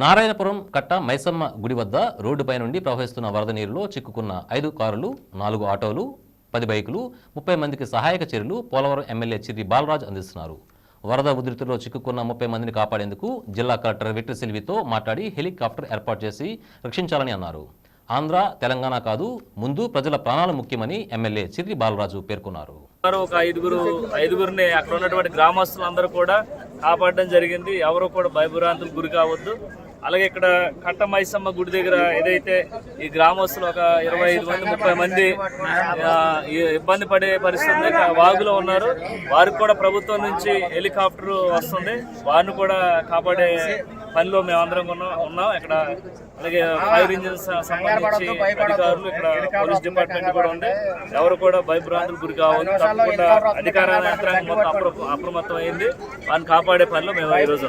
నారాయణపురం కట్ట మైసమ్మ గుడి వద్ద రోడ్డుపై నుండి ప్రవహిస్తున్న వరద నీరులో చిక్కుకున్న ఐదు కారులు నాలుగు ఆటోలు పది బైకులు ముప్పై మందికి సహాయక చర్యలు పోలవరం ఎమ్మెల్యే చిరి బాలరాజ్ అందిస్తున్నారు. వరద ఉధృతిలో చిక్కుకున్న ముప్పై మందిని కాపాడేందుకు జిల్లా కలెక్టర్ విక్టర్ సిల్వితో మాట్లాడి హెలికాప్టర్ ఏర్పాటు చేసి రక్షించాలని అన్నారు. ఆంధ్ర తెలంగాణ కాదు ముందు ప్రజల ప్రాణాలు ముఖ్యమని ఎమ్మెల్యే చిర్రి బాలరాజు పేర్కొన్నారు. ఒక ఐదుగురు ఐదుగురిని అక్కడ ఉన్నటువంటి గ్రామస్తులందరూ కూడా కాపాడడం జరిగింది. ఎవరు కూడా భయభ్రాంతులు గురి కావద్దు. అలాగే ఇక్కడ కట్ట మైసమ్మ గుడి దగ్గర ఏదైతే ఈ గ్రామస్తులు ఒక ఇరవై ఐదు మంది ముప్పై మంది ఇబ్బంది పడే పరిస్థితి వాగులో ఉన్నారు. వారికి కూడా ప్రభుత్వం నుంచి హెలికాప్టర్ వస్తుంది. వారిని కూడా కాపాడే పనిలో మేమందరం ఉన్నాం ఉన్నాం. ఇక్కడ అలాగే ఫైర్ ఇంజిన్ సంబంధించి అధికారులు ఇక్కడ పోలీస్ డిపార్ట్మెంట్ కూడా ఉంది. ఎవరు కూడా భయభ్రాంతులు గురి కావద్దు. తప్పకుండా అధికార యంత్రాంగం మొత్తం అప్రమత్తం అయింది వారిని కాపాడే పనిలో మేము ఈ రోజు